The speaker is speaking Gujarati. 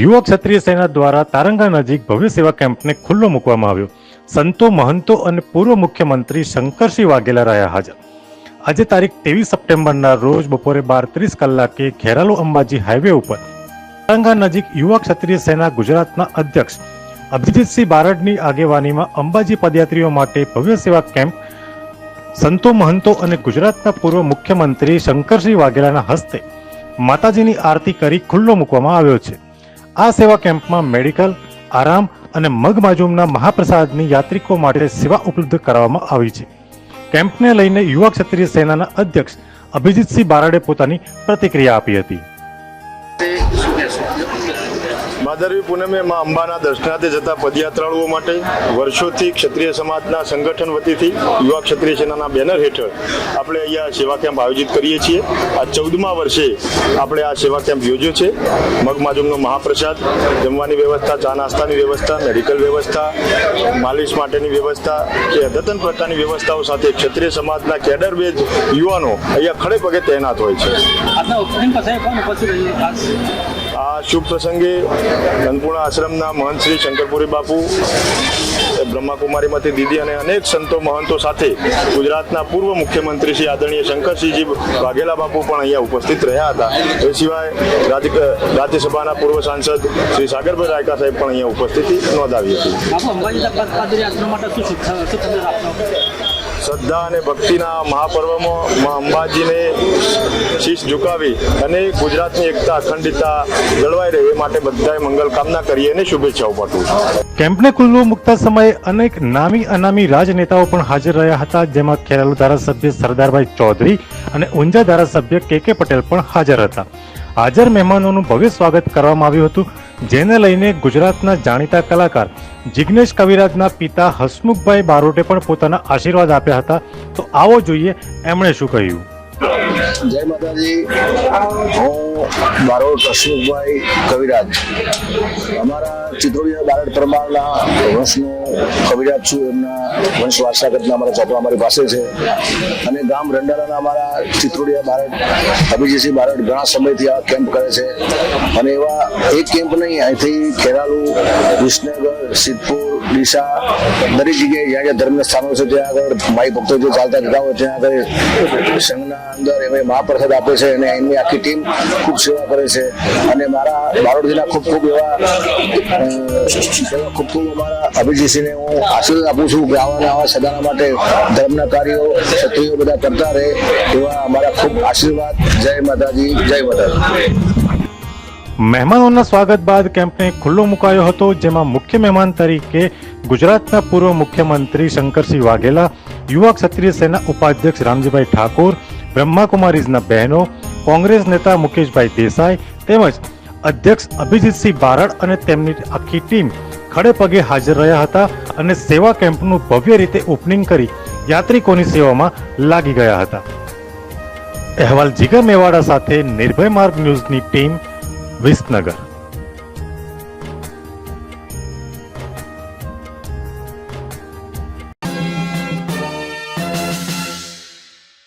યુવક ક્ષત્રિય સેના દ્વારા તારંગા નજીક ભવ્ય સેવા કેમ્પને ખુલ્લો મૂકવામાં આવ્યો. સંતો, મહંતો અને પૂર્વ મુખ્યમંત્રી શંકરસિંહ વાઘેલા રહ્યા હાજર. આજે તારીખ ત્રેવીસ સપ્ટેમ્બરના રોજ બપોરે બાર ત્રીસ કલાકે ખેરાલુ અંબાજી હાઈવે ઉપર તારંગા નજીક યુવા ક્ષત્રિય સેના ગુજરાતના અધ્યક્ષ અભિજીતસિંહ બારડની આગેવાનીમાં અંબાજી પદયાત્રીઓ માટે ભવ્ય સેવા કેમ્પ સંતો, મહંતો અને ગુજરાતના પૂર્વ મુખ્યમંત્રી શંકરસિંહ વાઘેલાના હસ્તે માતાજીની આરતી કરી ખુલ્લો મૂકવામાં આવ્યો છે. આ સેવા કેમ્પમાં મેડિકલ, આરામ અને મગમાજુમના મહાપ્રસાદની યાત્રિકો માટે સેવા ઉપલબ્ધ કરાવવામાં આવી છે. કેમ્પને લઈને યુવા ક્ષત્રિય સેનાના અધ્યક્ષ અભિજીતસિંહ બારડે પોતાની પ્રતિક્રિયા આપી હતી. ભાદરવી પૂનમે માં અંબાના દર્શનાર્થે જતા પદયાત્રાળુઓ માટે વર્ષોથી ક્ષત્રિય સમાજના સંગઠન વતીથી યુવા ક્ષત્રિય સેનાના બેનર હેઠળ આપણે અહીંયા સેવા કેમ્પ આયોજિત કરીએ છીએ. આ ચૌદમા વર્ષે આપણે આ સેવા કેમ્પ યોજ્યો છે. મગમાજુમનો મહાપ્રસાદ, જમવાની વ્યવસ્થા, ચા નાસ્તાની વ્યવસ્થા, મેડિકલ વ્યવસ્થા, માલિશ માટેની વ્યવસ્થા કે અદ્યતન પ્રકારની વ્યવસ્થાઓ સાથે ક્ષત્રિય સમાજના કેડર બેઝ યુવાનો અહીંયા ખડે પગે તૈનાત હોય છે. આ શુભ પ્રસંગે અન્નપૂર્ણા આશ્રમના મહંત શ્રી શંકરપુરી બાપુ બ્રહ્માકુમારીમાંથી દીદી અને અનેક સંતો મહંતો સાથે ગુજરાતના પૂર્વ મુખ્યમંત્રી શ્રી આદરણીય શંકરસિંહજી વાઘેલા બાપુ પણ અહીંયા ઉપસ્થિત રહ્યા હતા. એ સિવાય રાજ્ય, રાજ્યસભાના પૂર્વ સાંસદ શ્રી સાગરભાઈ રાયકા સાહેબ પણ અહીંયા ઉપસ્થિતિ નોંધાવી હતી. શ્રદ્ધા અને ભક્તિના મહાપર્વમાં અંબાજીને શીશ ઝુકાવી અને ગુજરાતની એકતા, અખંડિતતા જળવાઈ રહે એ માટે બધાએ મંગલ કામના કરીએ અને શુભેચ્છાઓ પાઠવું કેમ્પને ખુલ્લું મુકતા સમયે અનેક નામી અનામી રાજનેતાઓ પણ હાજર રહ્યા હતા, જેમાં ખેરાલુ ધારાસભ્ય સરદારભાઈ ચૌધરી અને ઊંઝા ધારાસભ્ય કે કે પટેલ પણ હાજર હતા. હાજર મહેમાનોનું ભવ્ય સ્વાગત કરવામાં આવ્યું હતું, જેને લઈને ગુજરાતના જાણીતા કલાકાર જિગ્નેશ કવિરાજના પિતા હસમુખભાઈ બારોટે પણ પોતાના આશીર્વાદ આપ્યા હતા. તો આવો જોઈએ એમણે શું કહ્યું. જય માતાજી. હું મારો કશુભાઈ કવિરાજ. અમારા ચિત્રોડિયા બારડ પરમારના વંશનો કવિરાજ છું. એમના વંશ વારસાગતના અમારા ચોપડા અમારી પાસે છે. અને ગામ રંડાલાના અમારા ચિત્રોડિયા બારડ અભિજીતસિંહ બારડ ઘણા સમયથી આ કેમ્પ કરે છે. અને એવા એક કેમ્પ નહીં, અહીંથી ખેરાલુ, વિસનગર, સિદ્ધપુર ડીસા દરેક જગ્યાએ જ્યાં જ્યાં ધર્મના સ્થાનો છે, ત્યાં આગળ માઈ ભક્તો જે ચાલતા જતા હોય ત્યાં આગળ સંઘના અંદર એમને મહાપ્રસાદ આપે છે અને એમની આખી ટીમ ખૂબ સેવા કરે છે. અને મારા બારોડીના ખૂબ ખૂબ એવા ખૂબ ખૂબ અમારા અભિજીતસિંહને હું આશીર્વાદ આપું છું કે આવા ને આવા સદાના માટે ધર્મના કાર્યો ક્ષત્રિયો બધા કરતા રહે એવા અમારા ખૂબ આશીર્વાદ. જય માતાજી જય માતાજી. મહેમાનોના સ્વાગત બાદ કેમ્પને ખુલ્લો મુકાયો હતો, જેમાં મુખ્ય મહેમાન તરીકે ગુજરાતના પૂર્વ મુખ્યમંત્રી શંકરસિંહ વાઘેલા, યુવા ક્ષત્રિય સેના ઉપાધ્યક્ષ રામજીભાઈ ઠાકોર, બ્રહ્માકુમારીઝના બહેનો, કોંગ્રેસ નેતા મુકેશભાઈ દેસાઈ તેમજ અધ્યક્ષ અભિજીતસિંહ બારડ અને તેમની આખી ટીમ ખડે પગે હાજર રહ્યા હતા અને સેવા કેમ્પનું ભવ્ય રીતે ઓપનિંગ કરી યાત્રિકોની સેવામાં લાગી ગયા હતા. અહેવાલ જીગર મેવાડા સાથે નિર્ભય માર્ગ ન્યૂઝની ટીમ વિસનગર